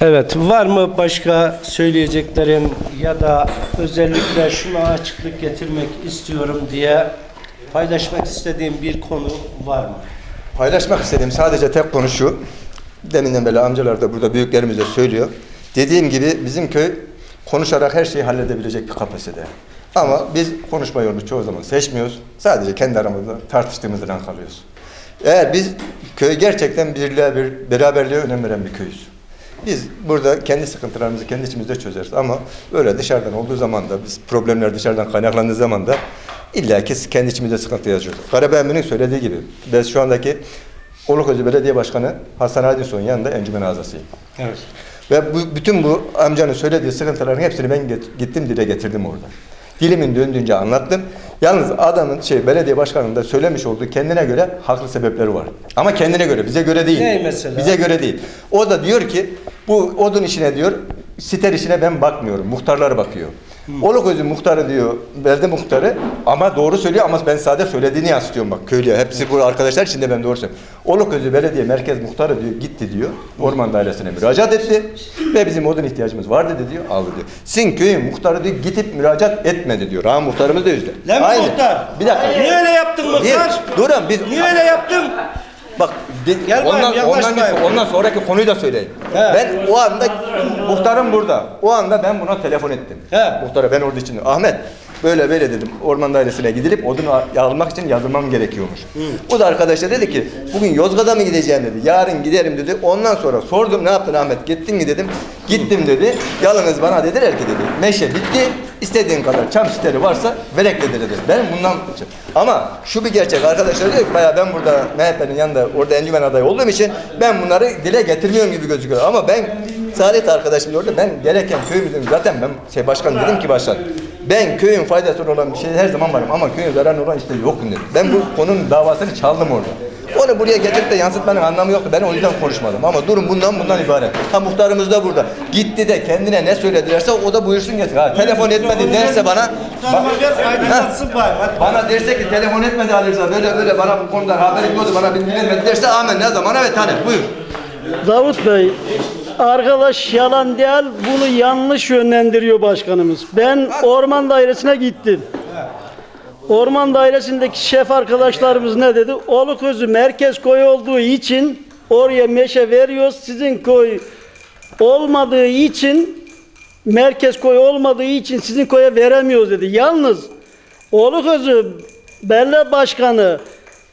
Evet, var mı başka söyleyeceklerin ya da özellikle şuna açıklık getirmek istiyorum diye paylaşmak istediğim bir konu var mı? Paylaşmak istediğim sadece tek konu şu. Deminden beri amcalar da burada büyüklerimiz de söylüyor. Dediğim gibi bizim köy konuşarak her şeyi halledebilecek bir kapasite. Ama biz konuşma yolunu çoğu zaman seçmiyoruz. Sadece kendi aramızda tartıştığımızdan kalıyoruz. Eğer biz köy gerçekten birliğe, bir, beraberliğe önem veren bir köyüz. Biz burada kendi sıkıntılarımızı kendi içimizde çözeriz ama öyle dışarıdan olduğu zaman da biz problemler dışarıdan kaynaklandığı zaman da illa ki kendi içimizde sıkıntı yaşıyoruz. Karabey'in söylediği gibi ben şu andaki Oluközü Belediye Başkanı Hasan Aydınsoy'un yanında encümen azasıyım. Evet. Ve bu, bütün bu amcanın söylediği sıkıntıların hepsini ben get- gittim dile getirdim orada. Dilimin döndüğünce anlattım. Yalnız adamın şey belediye başkanının da söylemiş olduğu kendine göre haklı sebepleri var. Ama kendine göre, bize göre değil. Ne mesela? Bize göre değil. O da diyor ki bu odun işine diyor, siter işine ben bakmıyorum. Muhtarlar bakıyor. Oluközü muhtarı diyor, belde muhtarı ama doğru söylüyor ama ben sadece söylediğini yansıtıyorum bak köylüye. Hepsi bu arkadaşlar için de ben doğru söylüyorum. Oluközü belediye merkez muhtarı diyor gitti diyor. Orman dairesine müracaat etti ve bizim odun ihtiyacımız var dedi diyor. Aldı diyor. Sizin köyün muhtarı diyor gidip müracaat etmedi diyor. Ha muhtarımız da yüzde. Lan Aynı. muhtar. Bir dakika. Niye öyle yaptın muhtar? Niye? Durun biz Niye öyle yaptın? Bak de- Gel ondan, yaklaş ondan, ondan sonraki konuyu da söyleyeyim. He. Ben o anda muhtarım burada. O anda ben buna telefon ettim. He. Muhtara ben orada için Ahmet böyle böyle dedim orman dairesine gidilip odunu al- almak için yazılmam gerekiyormuş. O da arkadaşa dedi ki bugün Yozgat'a mı gideceğim dedi. Yarın giderim dedi. Ondan sonra sordum ne yaptın Ahmet gittin mi dedim. Gittim dedi. Yalnız bana dediler ki dedi meşe bitti. İstediğin kadar çam siteri varsa verek dedi. Ben bundan ama şu bir gerçek arkadaşlar diyor ki bayağı ben burada MHP'nin yanında orada encümen adayı olduğum için ben bunları dile getirmiyorum gibi gözüküyor. Ama ben Saadet arkadaşım da orada ben gereken köyümüzün zaten ben şey başkan dedim ki başkan ben köyün faydasına olan bir şey her zaman varım ama köyün zararına olan işte yokum dedim. Ben bu konunun davasını çaldım orada. Onu buraya getirip de yansıtmanın anlamı yoktu. Ben o yüzden konuşmadım. Ama durum bundan bundan ibaret. Ha muhtarımız da burada. Gitti de kendine ne söyledilerse o da buyursun getir. Ha, telefon etmedi derse bana. Hadi. bana derse ki telefon etmedi Ali Rıza böyle böyle bana bu konuda haberim yoktu bana bilgi vermedi derse amen ne zaman evet hani buyur. Davut Bey, arkadaş yalan değil, bunu yanlış yönlendiriyor başkanımız. Ben orman dairesine gittim. Orman dairesindeki şef arkadaşlarımız ne dedi? Oluközü merkez koy olduğu için oraya meşe veriyoruz. Sizin koy olmadığı için merkez koy olmadığı için sizin koya veremiyoruz dedi. Yalnız Oluközü Belediye Başkanı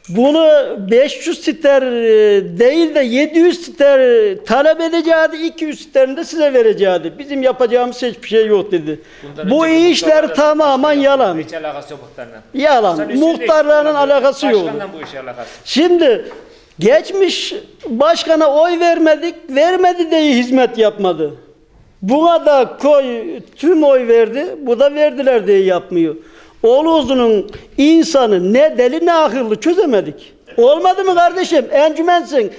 bunu 500 siter e, değil de 700 siter talep edeceğiydi, 200 siterini de size vereceğiydi. Bizim yapacağımız hiçbir şey yok dedi. Bundan Bu işler tamamen başkanla yalan. Hiç alakası yok muhtarla. Yalan. Muhtarların alakası yok. Başkanla bu işe alakası. Şimdi geçmiş başkana oy vermedik, vermedi diye hizmet yapmadı. Buna da koy tüm oy verdi, bu da verdiler diye yapmıyor. Oğluzunun insanı ne deli ne akıllı çözemedik. Olmadı mı kardeşim? Encümensin.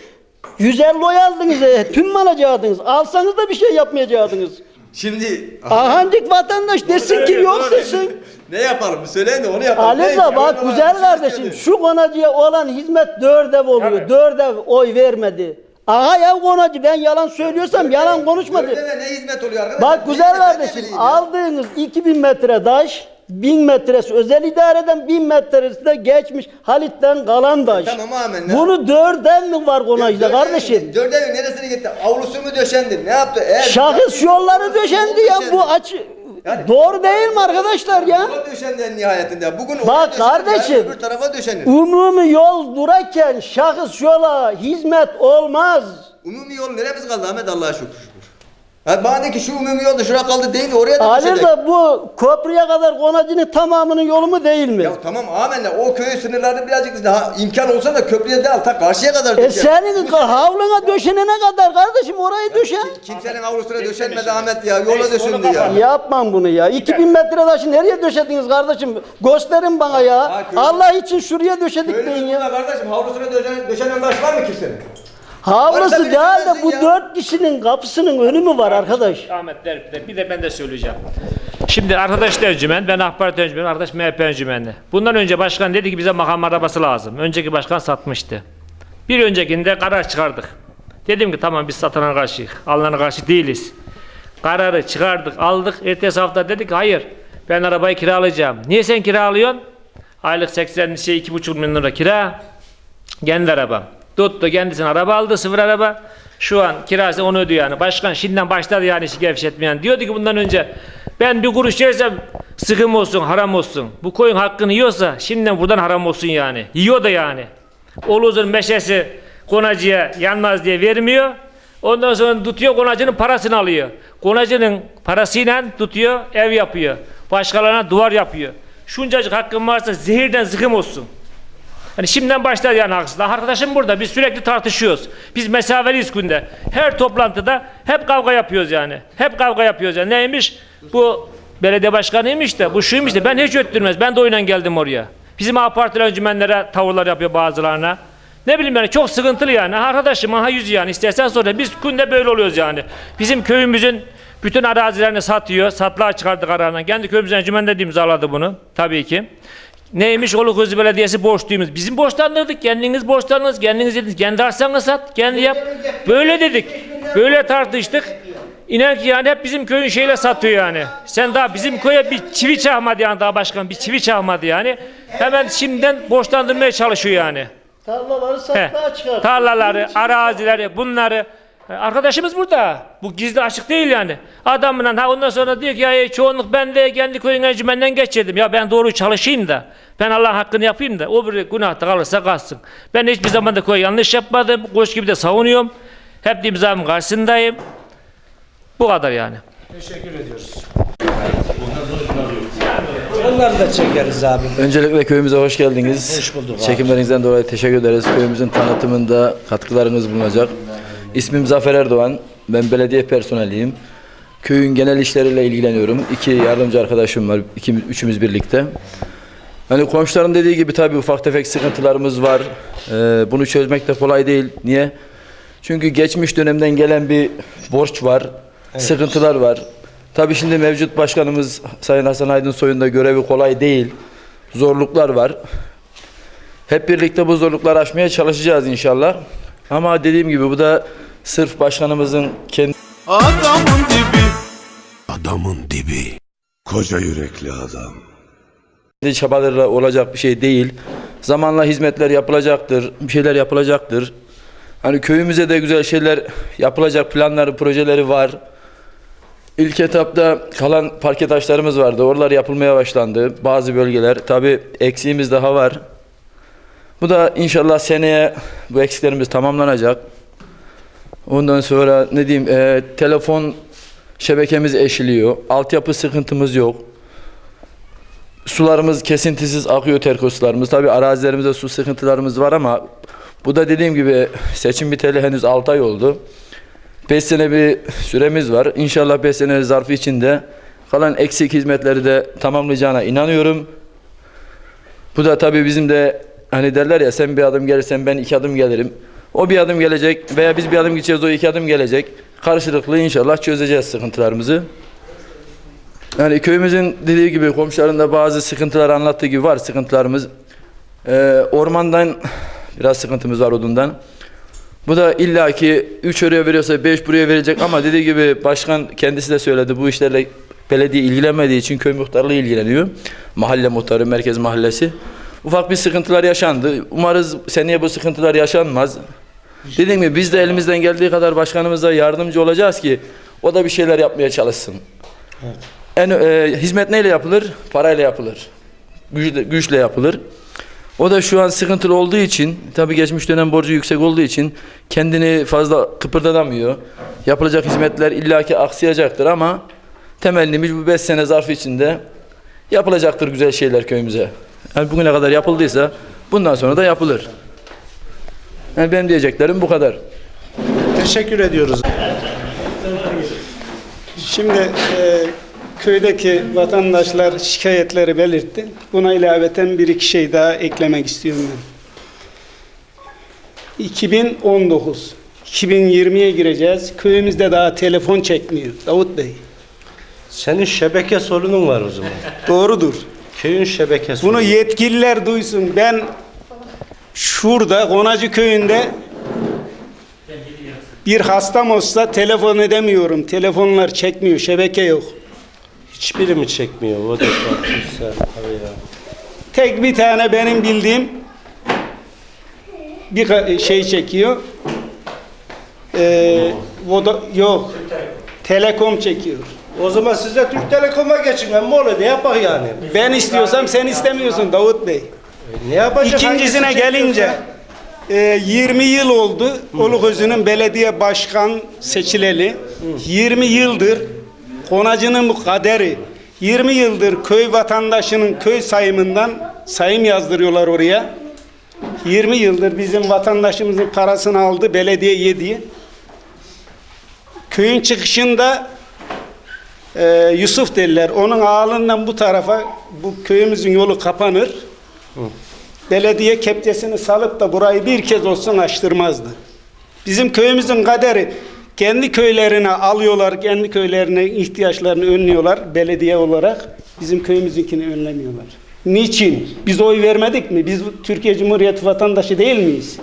150 oy aldınız, e, tüm mü alacaktınız? Alsanız da bir şey yapmayacaktınız. Şimdi Ahancık vatandaş desin ki yok desin. ne yapalım söyleyin de onu yapalım. Aliza bak güzel kardeşim şu konacıya olan hizmet dört ev oluyor. Dört ev oy vermedi. Aha ya konacı ben yalan söylüyorsam yalan konuşmadı. ne hizmet oluyor arkadaşlar? Bak güzel kardeşim aldığınız 2000 metre taş 1000 metresi özel idareden 1000 metresi de geçmiş Halit'ten kalan taş. Tamam, amenna. Bunu dört ev mi var konacıda kardeşim? Dört evin neresine gitti? Avlusu mu döşendi? Ne yaptı? Eğer Şahıs yolları döşendi ya bu açı. Yani- Doğru değil mi arkadaşlar ya? Yola döşendi en nihayetinde. Bugün Bak döşenir, kardeşim. öbür tarafa döşenir. Umumi yol durarken şahıs yola hizmet olmaz. Umumi yol neremiz kaldı Ahmet Allah'a şükür. Ha bana de ki şu umumi yolda şura kaldı değil de oraya da Ali döşecek. da bu köprüye kadar konacının tamamının yolu mu değil mi? Ya tamam amenna o köyün sınırları birazcık daha imkan olsa da köprüye değil ta karşıya kadar E senin havluna döşenene kadar kardeşim orayı döşen. Kimsenin avlusuna döşenmedi Ahmet ya. Yola döşündü ya. Yapmam bunu ya. 2000 metre taşı nereye döşediniz kardeşim? Gösterin bana ya. Ha, Allah için şuraya döşedik deyin Köylü ya. kardeşim havlusuna döşen, döşenen taş var mı kimsenin? Havlusu değil de bu ya. dört kişinin kapısının önü mü var arkadaş? Ahmet der. Bir de ben de söyleyeceğim. Şimdi arkadaş da öncümen, ben AK Parti öncümenim, arkadaş MHP öncümenli. Bundan önce başkan dedi ki bize makam arabası lazım. Önceki başkan satmıştı. Bir öncekinde karar çıkardık. Dedim ki tamam biz satana karşıyız. Alana karşı değiliz. Kararı çıkardık, aldık. Ertesi hafta dedik ki hayır ben arabayı kiralayacağım. Niye sen kiralıyorsun? Aylık 80 şey 2,5 milyon lira kira. Kendi arabam. Tuttu kendisine araba aldı sıfır araba. Şu an kirası onu ödüyor yani. Başkan şimdiden başladı yani işi gevşetmeyen. Diyordu ki bundan önce ben bir kuruş yersem sıkım olsun haram olsun. Bu koyun hakkını yiyorsa şimdiden buradan haram olsun yani. Yiyor da yani. Oluzun meşesi konacıya yanmaz diye vermiyor. Ondan sonra tutuyor konacının parasını alıyor. Konacının parasıyla tutuyor ev yapıyor. Başkalarına duvar yapıyor. Şuncacık hakkın varsa zehirden zıkım olsun. Yani şimdiden başlar yani haksızlık. Arkadaşım burada biz sürekli tartışıyoruz. Biz mesafeliyiz günde. Her toplantıda hep kavga yapıyoruz yani. Hep kavga yapıyoruz yani. Neymiş? Bu belediye başkanıymış da bu şuymuş da ben hiç öttürmez. Ben de oyuna geldim oraya. Bizim AK Partili öncümenlere tavırlar yapıyor bazılarına. Ne bileyim yani çok sıkıntılı yani. Arkadaşım aha yüz yani istersen sonra biz günde böyle oluyoruz yani. Bizim köyümüzün bütün arazilerini satıyor. Satlığa çıkardı kararına. Kendi köyümüzün encümende de imzaladı bunu. Tabii ki. Neymiş Oluközü Belediyesi borçluyumuz. Bizim borçlandırdık. Kendiniz borçlandınız. Kendiniz dediniz. Kendi arsanı sat. Kendi yap. Böyle dedik. Böyle tartıştık. İnan ki yani hep bizim köyün şeyle satıyor yani. Sen daha bizim köye bir çivi çakmadı yani daha başkan. Bir çivi çakmadı yani. Hemen şimdiden borçlandırmaya çalışıyor yani. Tarlaları He. satlığa çıkarttı. Tarlaları, arazileri, bunları. E, Arkadaşımız burada. Bu gizli açık değil yani. Adamla ha ondan sonra diyor ki ya çoğunluk ben de kendi köyün encümenden geçirdim. Ya ben doğru çalışayım da. Ben Allah'ın hakkını yapayım da. O bir günahta kalırsa kalsın. Ben hiçbir zaman da köy yanlış yapmadım. Koç gibi de savunuyorum. Hep de imzamın karşısındayım. Bu kadar yani. Teşekkür ediyoruz. Onları da çekeriz abi. Öncelikle köyümüze hoş geldiniz. Hoş bulduk abi. Çekimlerinizden dolayı teşekkür ederiz. Köyümüzün tanıtımında katkılarınız bulunacak. İsmim Zafer Erdoğan. Ben belediye personeliyim. Köyün genel işleriyle ilgileniyorum. İki yardımcı arkadaşım var. İki, üçümüz birlikte. Hani komşuların dediği gibi tabii ufak tefek sıkıntılarımız var. Ee, bunu çözmek de kolay değil. Niye? Çünkü geçmiş dönemden gelen bir borç var. Sıkıntılar var. Tabii şimdi mevcut başkanımız Sayın Hasan Aydın Soy'un görevi kolay değil. Zorluklar var. Hep birlikte bu zorlukları aşmaya çalışacağız inşallah. Ama dediğim gibi bu da sırf başkanımızın kendi Adamın dibi Adamın dibi Koca yürekli adam kendi çabalarıyla olacak bir şey değil. Zamanla hizmetler yapılacaktır, bir şeyler yapılacaktır. Hani köyümüze de güzel şeyler yapılacak planları, projeleri var. İlk etapta kalan parke taşlarımız vardı. Oralar yapılmaya başlandı. Bazı bölgeler. Tabi eksiğimiz daha var. Bu da inşallah seneye bu eksiklerimiz tamamlanacak. Ondan sonra ne diyeyim e, telefon şebekemiz eşiliyor. Altyapı sıkıntımız yok. Sularımız kesintisiz akıyor terkoslarımız. Tabi arazilerimizde su sıkıntılarımız var ama bu da dediğim gibi seçim biteli henüz 6 ay oldu. 5 sene bir süremiz var. İnşallah 5 sene zarfı içinde kalan eksik hizmetleri de tamamlayacağına inanıyorum. Bu da tabii bizim de hani derler ya sen bir adım gelirsen ben iki adım gelirim. O bir adım gelecek veya biz bir adım gideceğiz o iki adım gelecek. Karşılıklı inşallah çözeceğiz sıkıntılarımızı. Yani köyümüzün dediği gibi komşularında bazı sıkıntılar anlattığı gibi var sıkıntılarımız. Ee, ormandan biraz sıkıntımız var odundan. Bu da illaki 3 oraya veriyorsa 5 buraya verecek ama dediği gibi başkan kendisi de söyledi bu işlerle belediye ilgilenmediği için köy muhtarlığı ilgileniyor. Mahalle muhtarı, merkez mahallesi. Ufak bir sıkıntılar yaşandı. Umarız seneye bu sıkıntılar yaşanmaz. Dediğim gibi biz de elimizden geldiği kadar başkanımıza yardımcı olacağız ki o da bir şeyler yapmaya çalışsın. En e, hizmet neyle yapılır? Parayla yapılır. Güçle, güçle yapılır. O da şu an sıkıntılı olduğu için, tabii geçmiş dönem borcu yüksek olduğu için kendini fazla kıpırdatamıyor. Yapılacak hizmetler illaki aksayacaktır ama temennimiz bu 5 sene zarfı içinde yapılacaktır güzel şeyler köyümüze. Yani bugüne kadar yapıldıysa bundan sonra da yapılır. Yani benim diyeceklerim bu kadar. Teşekkür ediyoruz. Şimdi e, köydeki vatandaşlar şikayetleri belirtti. Buna ilaveten bir iki şey daha eklemek istiyorum ben. 2019, 2020'ye gireceğiz. Köyümüzde daha telefon çekmiyor Davut Bey. Senin şebeke sorunun var o zaman. Doğrudur. Köyün şebeke sorunu. Bunu yetkililer duysun. Ben şurada Konacı köyünde Bir hastam olsa telefon edemiyorum. Telefonlar çekmiyor, şebeke yok. Hiçbiri mi çekmiyor Vodafone, Turkcell, Avaya? Tek bir tane benim bildiğim bir şey çekiyor. Ee, Voda, yok. Telekom çekiyor. O zaman siz de Türk Telekom'a geçin. Hem öyle de yapak yani. Ben istiyorsam sen istemiyorsun Davut Bey. Ne yapacak? İkincisine gelince e, 20 yıl oldu Ulugözü'nün belediye başkan seçileli. 20 yıldır konacının bu kaderi 20 yıldır köy vatandaşının köy sayımından sayım yazdırıyorlar oraya. 20 yıldır bizim vatandaşımızın parasını aldı, belediye yedi. Köyün çıkışında e, Yusuf derler. Onun ağalından bu tarafa bu köyümüzün yolu kapanır. Belediye kepçesini salıp da burayı bir kez olsun açtırmazdı. Bizim köyümüzün kaderi kendi köylerine alıyorlar, kendi köylerine ihtiyaçlarını önlüyorlar belediye olarak. Bizim köyümüzünkini önlemiyorlar. Niçin? Biz oy vermedik mi? Biz Türkiye Cumhuriyeti vatandaşı değil miyiz?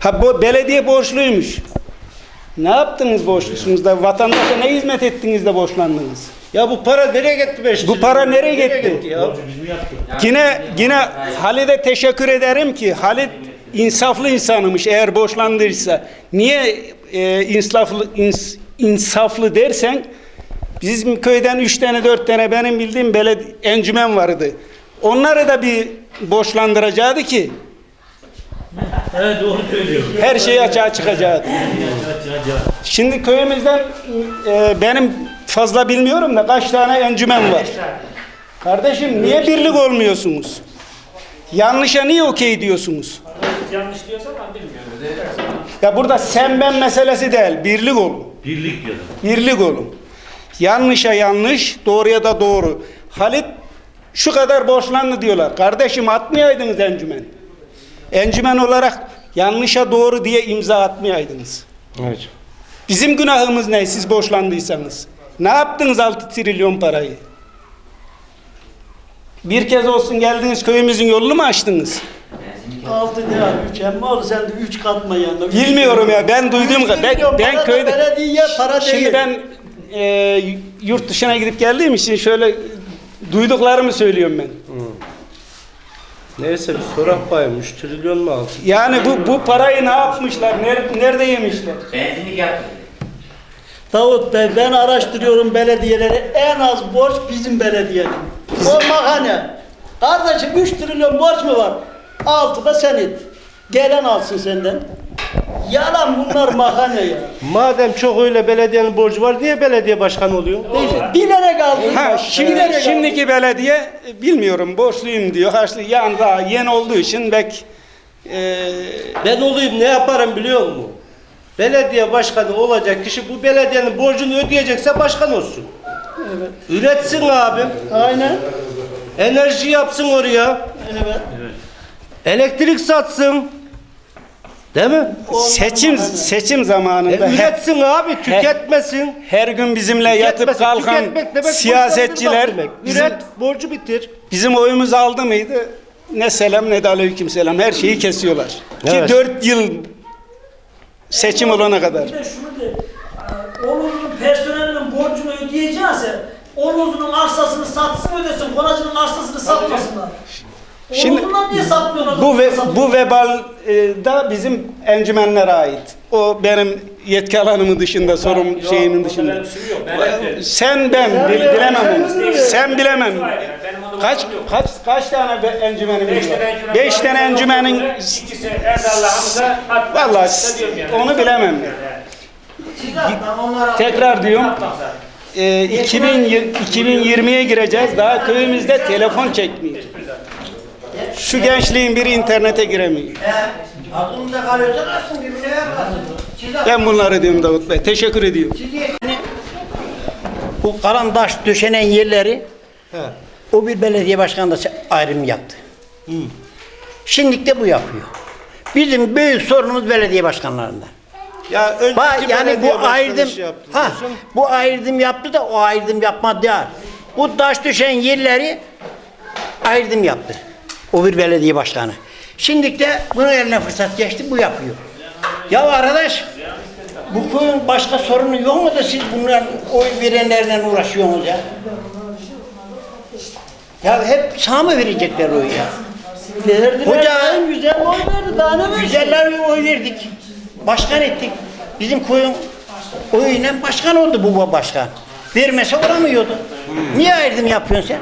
Ha bu belediye borçluymuş. Ne yaptınız borçlusunuz da vatandaşa ne hizmet ettiniz de borçlandınız? Ya bu para nereye gitti beş Bu trilyon? para nereye gitti? ya? Yine yine Halid'e teşekkür ederim ki Halid insaflı insanımış eğer borçlandıysa. Niye e, insaflı ins- insaflı dersen bizim köyden üç tane dört tane benim bildiğim beled encümen vardı. Onları da bir borçlandıracaktı ki Evet doğru söylüyor. her şey açığa çıkacaktı. Şimdi köyümüzden e, benim fazla bilmiyorum da kaç tane encümen var. Kardeşim niye birlik olmuyorsunuz? Yanlışa niye okey diyorsunuz? Yanlış diyorsam ben bilmiyorum. Ya burada sen ben meselesi değil, birlik olun. Birlik diyorum. Birlik olun. Yanlışa yanlış, doğruya da doğru. Halit şu kadar borçlandı diyorlar. Kardeşim atmayaydınız encümen. Encümen olarak yanlışa doğru diye imza atmayaydınız. Evet. Bizim günahımız ne siz borçlandıysanız? Ne yaptınız 6 trilyon parayı? Bir kez olsun geldiniz köyümüzün yolunu mu açtınız? Altı lira üç emmi ol sen de üç katma yanına. Bilmiyorum ya ben duyduğum kadar. Ben, ben köyde belediye para değil. Şimdi ben e, yurt dışına gidip geldiğim için şöyle duyduklarımı söylüyorum ben. Neyse bir sorak bayım. 3 trilyon mu aldı? Yani bu bu parayı ne yapmışlar? Nerede, nerede yemişler? Davut Bey ben araştırıyorum belediyeleri en az borç bizim belediyenin. O mahane. Kardeşim 3 trilyon borç mu var? Altı da senin. Gelen alsın senden. Yalan bunlar mahane ya. Madem çok öyle belediyenin borcu var diye belediye başkanı oluyor. Bilerek aldın. Ha, şimdi, bilerek aldın. şimdiki belediye e, bilmiyorum borçluyum diyor. Harçlı yani daha yeni olduğu için belki e, Ben olayım ne yaparım biliyor musun? Belediye başkanı olacak kişi bu belediyenin borcunu ödeyecekse başkan olsun. Evet. Üretsin abim. Aynen. Enerji yapsın oraya. Evet. Elektrik satsın. Değil mi? seçim seçim E, zamanında her, üretsin abi, tüketmesin. her gün bizimle yatıp Tüketmesin. kalkan Tüketmek demek siyasetçiler borçlandırmak demek. bizim, Üret, borcu bitir. bizim oyumuzu aldı mıydı? Ne selam ne de aleyküm selam her şeyi kesiyorlar. Evet. Ki dört yıl seçim olana kadar. Bir de şunu de, e, Oruz'un personelinin borcunu ödeyeceğse Oruz'un arsasını satsın ödesin, Konacı'nın arsasını satmasınlar. Şimdi niye? Bu ve, bu vebal e, da bizim encümenlere ait. O benim yetki alanımın dışında, sorum şeyimin dışında. Sen ben bil- bilemem onu. Sen bilemem. Kaç kaç kaç tane be- encümenimiz var? Beş tane encümenin İkisi Erdal'la Hamza. vallahi onu bilemem. Tekrar diyorum. E, 2000 2020'ye gireceğiz. Daha köyümüzde telefon çekmiyor. Şu gençliğin biri internete giremiyor. Aklımda kalıyorsa kalsın birbirine yaparsın. Siz Ben bunları diyorum Davut Bey. Teşekkür ediyorum. Bu karandaş döşenen yerleri o bir belediye başkanı da ayrım yaptı. Şimdilik de bu yapıyor. Bizim büyük sorunumuz belediye başkanlarından. Ya önceki Ba- yani bu ayrım şey yaptı ha diyorsun. bu ayrım yaptı da o ayrım yapmadı değil. Bu taş düşen yerleri ayrım yaptı. O bir belediye başkanı. Şimdi de bunun eline fırsat geçti, bu yapıyor. Ya arkadaş, bu köyün başka sorunu yok mu da siz bunlar oy verenlerden uğraşıyorsunuz ya? Ya hep sağ mı verecekler oyu ya? Verdiler. Hoca- en güzel oy verdi. Daha ne versin? Güzeller oy verdik. Başkan ettik. Bizim koyun oyuyla başkan oldu bu başkan. Vermese olamıyordu. Niye ayrım yapıyorsun sen?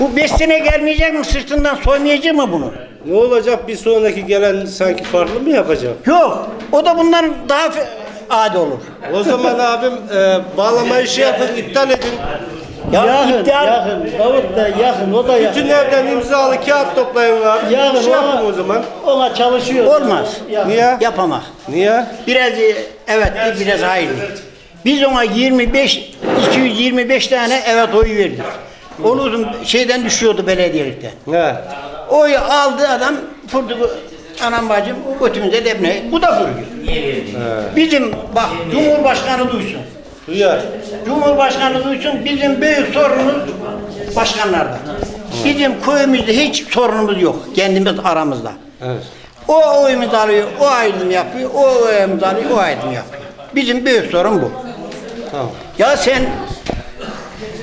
Bu beş sene gelmeyecek mi? Sırtından soymayacak mı bunu? Ne olacak bir sonraki gelen sanki farklı mı yapacak? Yok. O da bundan daha adi olur. O zaman abim e, bağlamayı şey yapın iptal edin. Ya yakın, iddia- yakın. Davut da yakın, o da yakın. Bütün evden imzalı kağıt toplayın abi. Yarın şey ona- yapın o zaman. Ona çalışıyor. Olmaz. Niye? Yapamak. Niye? Biraz e, evet biraz hayırlı. Biz ona 25 225 tane evet oy verdik. Onun şeyden düşüyordu belediyelikten. Ne? Oyu aldı adam fırdı anam bacım götümüze debne. Bu da fırıyor. Bizim bak Cumhurbaşkanı duysun. Duyar. Cumhurbaşkanı duysun bizim büyük sorunumuz başkanlarda. Bizim köyümüzde hiç sorunumuz yok. Kendimiz aramızda. Evet. O oyumuzu alıyor, o ayrım yapıyor, o oyumuzu alıyor, o ayrım yapıyor. Bizim büyük sorun bu. Tamam. Ya sen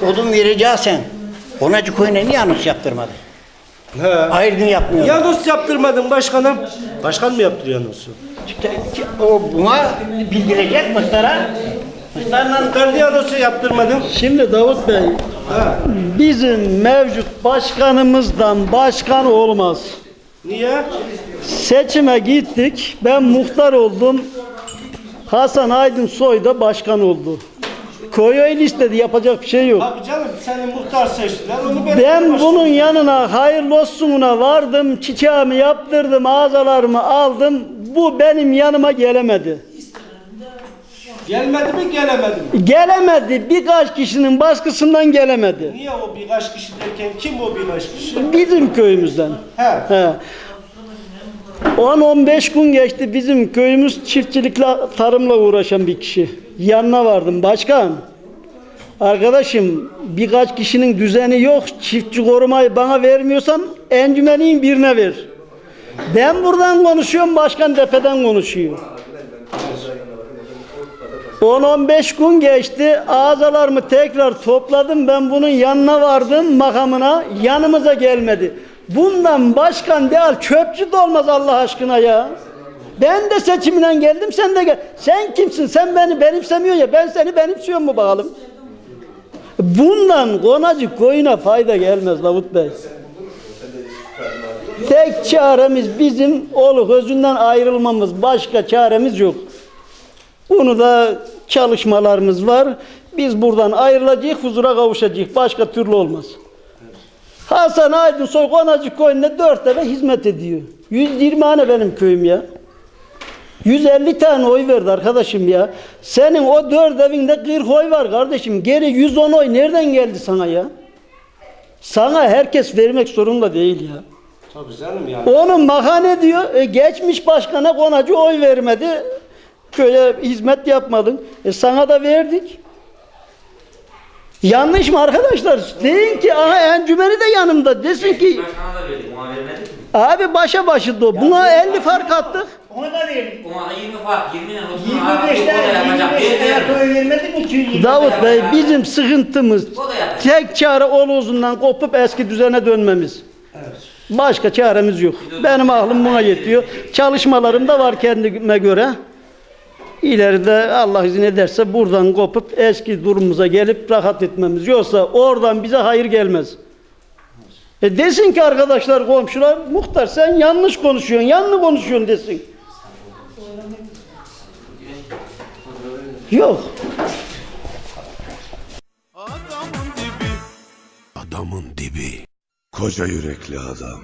odun vereceksen Onacı köyüne niye anons yaptırmadın? He. Ayrım yapmıyor. Yanos yaptırmadın başkanım. Başkan mı yaptırıyor Yanos'u? İşte o buna bildirecek muhtara. Muhtarla Ben Yanos'u yaptırmadım. Şimdi Davut Bey, Ha. bizim mevcut başkanımızdan başkan olmaz. Niye? Seçime gittik, ben muhtar oldum. Hasan Aydın Soy da başkan oldu. Köy öyle istedi, yapacak bir şey yok. Abi canım seni muhtar seçtiler. Onu ben Ben bunun yanına hayırlı olsununa vardım, çiçeğimi yaptırdım, ağzalarımı aldım. Bu benim yanıma gelemedi. Gelmedi mi gelemedi mi? Gelemedi, birkaç kişinin baskısından gelemedi. Niye o birkaç kişi derken kim o birkaç kişi? Bizim köyümüzden. He. He. 10-15 gün geçti bizim köyümüz çiftçilikle, tarımla uğraşan bir kişi. Yanına vardım. Başkan, arkadaşım birkaç kişinin düzeni yok. Çiftçi korumayı bana vermiyorsan encümeniğin birine ver. Ben buradan konuşuyorum, başkan tepeden konuşuyor. 10-15 gün geçti. Ağzalarımı tekrar topladım. Ben bunun yanına vardım makamına. Yanımıza gelmedi. Bundan başkan değil çöpçü de olmaz Allah aşkına ya. Ben de seçimden geldim sen de gel. Sen kimsin? Sen beni benimsemiyorsun ya. Ben seni benimsiyorum mu bakalım? Bundan konacı koyuna fayda gelmez Davut Bey. Tek çaremiz bizim oluk özünden ayrılmamız. Başka çaremiz yok. Bunu da çalışmalarımız var. Biz buradan ayrılacağız, huzura kavuşacağız. Başka türlü olmaz. Hasan Aydınsoy Konacık köyünde dört tane hizmet ediyor. 120 tane benim köyüm ya. 150 tane oy verdi arkadaşım ya. Senin o dört evinde 40 oy var kardeşim. Geri 110 oy nereden geldi sana ya? Sana herkes vermek zorunda değil ya. Tabii canım ya. Onun mahane diyor. E, geçmiş başkana konacı oy vermedi. Köye hizmet yapmadın. E, sana da verdik. Yanlış mı arkadaşlar? Deyin ki aha encümeni de yanımda. Desin ki abi başa başı do. Buna 50 fark attık. Onu da verdik. Ona 20 fark, 20 ile 30 25 tane, 25 tane oy vermedik mi? 220 Davut Bey bizim sıkıntımız tek çare Oluzundan kopup eski düzene dönmemiz. Başka çaremiz yok. Benim aklım buna yetiyor. Çalışmalarım da var kendime göre. İleride Allah izin ederse buradan kopup eski durumumuza gelip rahat etmemiz. Yoksa oradan bize hayır gelmez. E desin ki arkadaşlar komşular muhtar sen yanlış konuşuyorsun, yanlış konuşuyorsun desin. Yok. Adamın dibi. Adamın dibi. Koca yürekli adam.